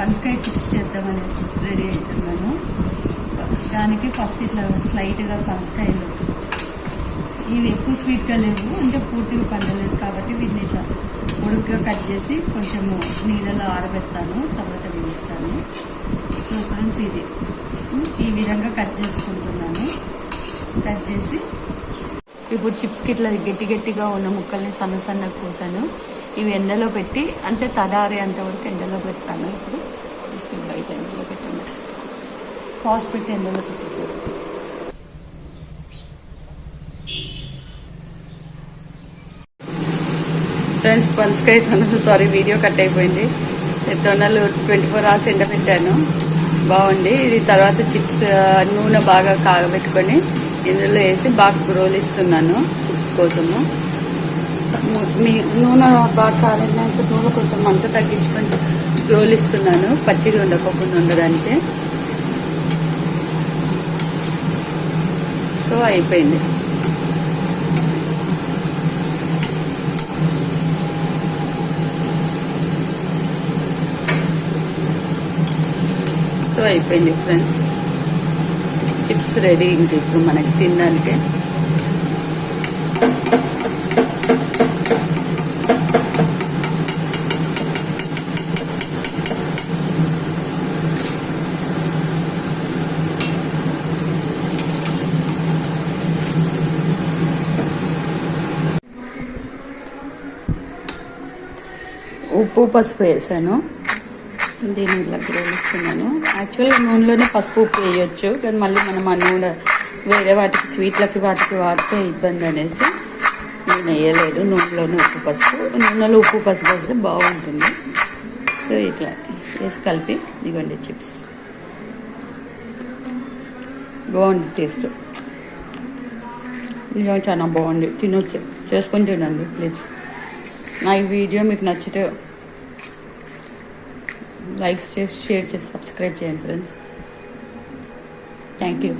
పనసకాయ చిప్స్ చేద్దామని రెడీ అవుతున్నాను దానికి ఫస్ట్ ఇట్లా స్లైట్గా పనసకాయలు ఇవి ఎక్కువ స్వీట్గా లేవు అంటే పూర్తిగా పండలేదు కాబట్టి వీటిని ఇట్లా పొడుగ్గా కట్ చేసి కొంచెము నీళ్ళలో ఆరబెడతాను తర్వాత వేస్తాను. సో ఫ్రెండ్స్ ఇది. ఈ విధంగా కట్ చేసుకుంటున్నాను. కట్ చేసి ఇప్పుడు చిప్స్కి ఇట్లా గట్టి గట్టిగా ఉన్న ముక్కల్ని సన్న సన్నగా కోసాను. ఇవి ఎండలో పెట్టి అంటే తడారే అంతవరకు ఎండలో పెడతాను ఇప్పుడు. తీసుకెళ్ళి బయట ఎండలో పెట్టండి. పాస్ పెట్టి ఎండలో పెట్టేసారు ఫ్రెండ్స్ పనసకాయ తొనలు సారీ వీడియో కట్ అయిపోయింది. ఈ తొనలు ట్వంటీ ఫోర్ అవర్స్ ఎండబెట్టాను బాగుంది. ఇది తర్వాత చిప్స్ నూనె బాగా కాగబెట్టుకొని ఇందులో వేసి బాగా రోల్ ఇస్తున్నాను చిప్స్ కోసము. మీ నూనె బాగా కాలినాక నూనె కొంచెం మంట తగ్గించుకొని రోలు ఇస్తున్నాను. పచ్చిది ఉండకోకుండా ఉండడానికి సో అయిపోయింది. సో అయిపోయింది ఫ్రెండ్స్. చిప్స్ రెడీ ఇంక ఇప్పుడు మనకి తినడానికి. ఉప్పు పసుపు వేసాను. దీన్ని ఇలా గ్రేవిస్తున్నాను యాక్చువల్గా నూనెలోనే పసుపు ఉప్పు వేయొచ్చు. కానీ మళ్ళీ మనం ఆ నూనె వేరే వాటికి స్వీట్లకి వాటికి వాడితే ఇబ్బంది అనేసి నేను వేయలేదు. నూనెలోనే ఉప్పు పసుపు. నూనెలో ఉప్పు పసుపు వేస్తే బాగుంటుంది. సో ఇట్లా వేసి కలిపి ఇదిగోండి చిప్స్. బాగుంది టేస్ట్. నిజంగా చాలా బాగుంది. తినొచ్చు. చేసుకొని తినండి ప్లీజ్. నా ఈ వీడియో మీకు నచ్చితే లైక్స్ చేసి షేర్ చేసి సబ్స్క్రైబ్ చేయండి ఫ్రెండ్స్. Thank you.